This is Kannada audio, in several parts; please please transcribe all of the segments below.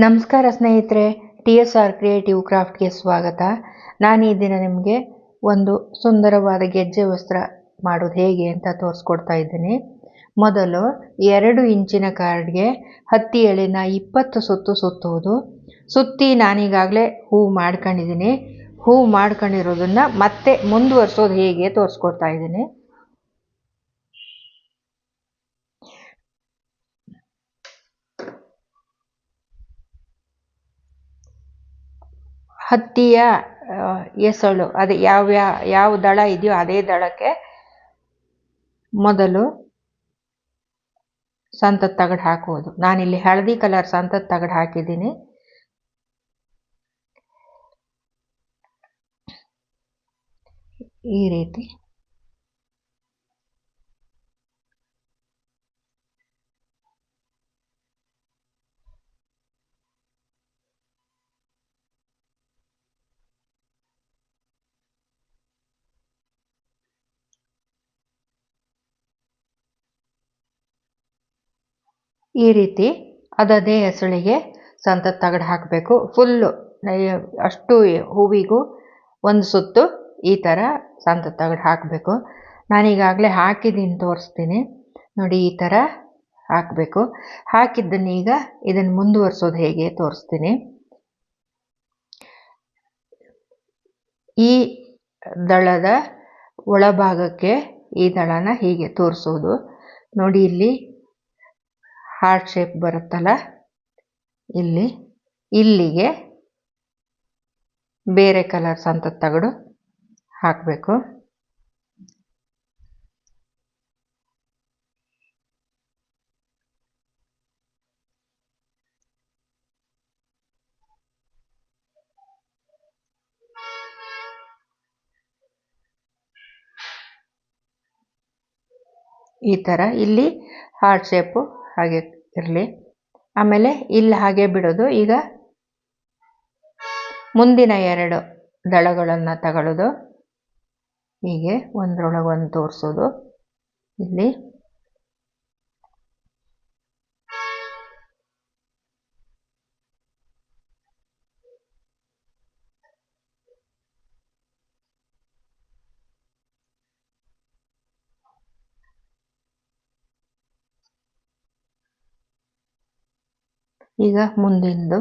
ನಮಸ್ಕಾರ ಸ್ನೇಹಿತರೆ, ಟಿ ಎಸ್ ಆರ್ ಕ್ರಿಯೇಟಿವ್ ಕ್ರಾಫ್ಟ್ಗೆ ಸ್ವಾಗತ. ನಾನು ಈ ದಿನ ನಿಮಗೆ ಒಂದು ಸುಂದರವಾದ ಗೆಜ್ಜೆ ವಸ್ತ್ರ ಮಾಡೋದು ಹೇಗೆ ಅಂತ ತೋರಿಸ್ಕೊಡ್ತಾ ಇದ್ದೀನಿ. ಮೊದಲು ಎರಡು ಇಂಚಿನ ಕಾರ್ಡ್ಗೆ ಹತ್ತಿ ಎಳೆನ ಇಪ್ಪತ್ತು ಸುತ್ತು ಸುತ್ತುವುದು ಸುತ್ತಿ ನಾನೀಗಾಗಲೇ ಹೂವು ಮಾಡ್ಕೊಂಡಿದ್ದೀನಿ. ಹೂವು ಮಾಡ್ಕೊಂಡಿರೋದನ್ನು ಮತ್ತೆ ಮುಂದುವರ್ಸೋದು ಹೇಗೆ ತೋರಿಸ್ಕೊಡ್ತಾ ಇದ್ದೀನಿ. ಹತ್ತಿಯ ಎಸಳು. ಅದು ಯಾವ ಯಾವ ದಳ ಇದೆಯೋ ಅದೇ ದಳಕ್ಕೆ ಮೊದಲು ಸಂತದ ತಗಡು ಹಾಕುವುದು. ನಾನಿಲ್ಲಿ ಹಳದಿ ಕಲರ್ ಸಂತದ ತಗಡು ಹಾಕಿದ್ದೀನಿ. ಈ ರೀತಿ. ಈ ರೀತಿ ಅದದೇ ಹೆಸಳಿಗೆ ಸಂತದ ತಗಡು ಹಾಕಬೇಕು. ಫುಲ್ಲು ಅಷ್ಟು ಹೂವಿಗೂ ಒಂದು ಸುತ್ತು ಈ ಥರ ಸಂತ ತಗಡು ಹಾಕಬೇಕು. ನಾನೀಗಾಗಲೇ ಹಾಕಿದ್ದೀನಿ ತೋರಿಸ್ತೀನಿ. ನೋಡಿ ಈ ಥರ ಹಾಕಬೇಕು. ಹಾಕಿದ್ದನ್ನು ಈಗ ಇದನ್ನು ಮುಂದುವರ್ಸೋದು ಹೇಗೆ ತೋರಿಸ್ತೀನಿ. ಈ ದಳದ ಒಳಭಾಗಕ್ಕೆ ಈ ದಳನ ಹೀಗೆ ತೋರಿಸೋದು. ನೋಡಿ ಇಲ್ಲಿ ಹಾರ್ಟ್ ಶೇಪ್ ಬರುತ್ತಲ್ಲ? ಇಲ್ಲಿ, ಇಲ್ಲಿಗೆ ಬೇರೆ ಕಲರ್ಸ್ ಅಂತ ತಗಡು, ಹಾಕಬೇಕು. ಈ ಥರ ಇಲ್ಲಿ ಹಾರ್ಟ್ ಶೇಪು ಹಾಗೆ ಇರಲಿ. ಆಮೇಲೆ ಇಲ್ಲಿ ಹಾಗೆ ಬಿಡೋದು. ಈಗ ಮುಂದಿನ ಎರಡು ದಳಗಳನ್ನು ತಗೊಳ್ಳೋದು ಹೀಗೆ ಒಂದರೊಳಗೆ ಒಂದು ತೋರಿಸೋದು. ಇಲ್ಲಿ ಈಗ ಮುಂದಿಂದು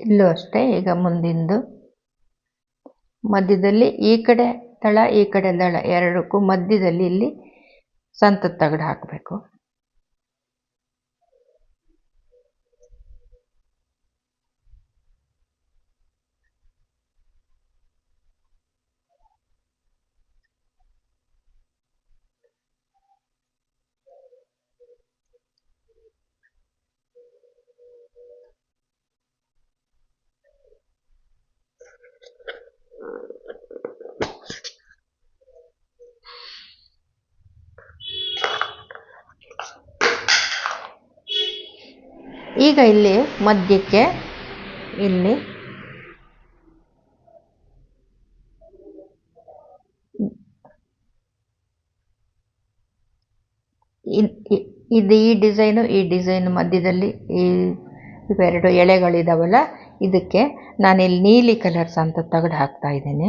ಇಲ್ಲೂ ಅಷ್ಟೇ ಈಗ ಮುಂದಿಂದು ಮಧ್ಯದಲ್ಲಿ ಈ ಕಡೆ ದಳ ಈ ಕಡೆ ದಳ ಎರಡಕ್ಕೂ ಮಧ್ಯದಲ್ಲಿ ಇಲ್ಲಿ ಸಂತದ ತಗಡು ಹಾಕಬೇಕು. ಈಗ ಇಲ್ಲಿ ಮಧ್ಯಕ್ಕೆ ಇಲ್ಲಿ ಇದು ಈ ಡಿಸೈನು, ಈ ಡಿಸೈನ್ ಮಧ್ಯದಲ್ಲಿ ಈ ಇವೆರಡು ಎಳೆಗಳಿದಾವಲ್ಲ, ಇದಕ್ಕೆ ನಾನಿಲ್ಲಿ ನೀಲಿ ಕಲರ್ ಅಂತ ತಗಡು ಹಾಕ್ತಾ ಇದ್ದೀನಿ.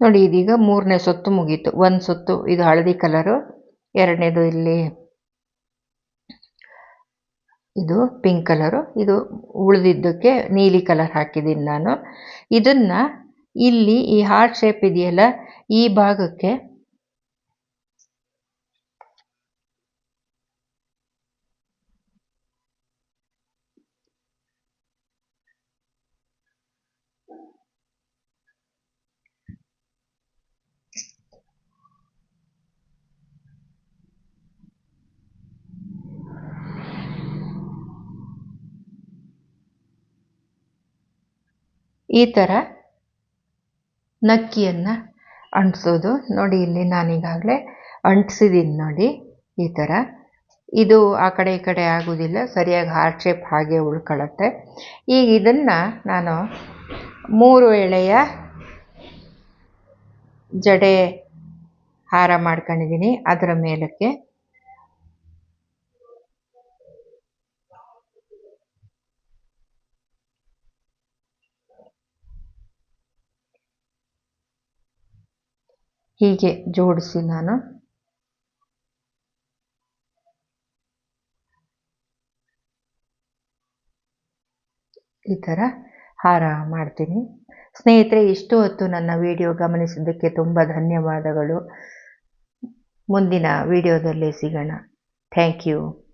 ನೋಡಿ, ಇದೀಗ ಮೂರನೇ ಸುತ್ತು ಮುಗೀತು. ಒಂದು ಸುತ್ತು, ಇದು ಹಳದಿ ಕಲರು ಎರಡನೇದು ಇಲ್ಲಿ ಇದು ಪಿಂಕ್ ಕಲರು ಇದು ಉಳಿದಿದ್ದಕ್ಕೆ ನೀಲಿ ಕಲರ್ ಹಾಕಿದ್ದೀನಿ ನಾನು. ಇದನ್ನು ಇಲ್ಲಿ ಈ ಹಾರ್ಟ್ ಶೇಪ್ ಇದೆಯಲ್ಲ, ಈ ಭಾಗಕ್ಕೆ ಈ ಥರ ನಕ್ಕಿಯನ್ನು ಅಂಟಿಸೋದು. ನೋಡಿ, ಇಲ್ಲಿ ನಾನೀಗಾಗಲೇ ಅಂಟಿಸಿದ್ದೀನಿ ನೋಡಿ ಈ ಥರ ಇದು ಆ ಕಡೆ ಈ ಕಡೆ ಆಗೋದಿಲ್ಲ, ಸರಿಯಾಗಿ ಹಾರ್ಟ್ ಶೇಪ್ ಹಾಗೆ ಉಳ್ಕೊಳ್ಳುತ್ತೆ. ಈಗ ಇದನ್ನು ನಾನು ಮೂರು ಎಳೆಯ ಜಡೆ ಹಾರ ಮಾಡ್ಕೊಂಡಿದ್ದೀನಿ ಅದರ ಮೇಲಕ್ಕೆ ಹೀಗೆ ಜೋಡಿಸಿ ನಾನು. ಈ ಥರ ಹಾರ ಮಾಡ್ತೀನಿ. ಸ್ನೇಹಿತರೆ, ಇಷ್ಟು ಹೊತ್ತು ನನ್ನ ವಿಡಿಯೋ ಗಮನಿಸಿದ್ದಕ್ಕೆ ತುಂಬ ಧನ್ಯವಾದಗಳು. ಮುಂದಿನ ವಿಡಿಯೋದಲ್ಲಿ ಸಿಗೋಣ. Thank you.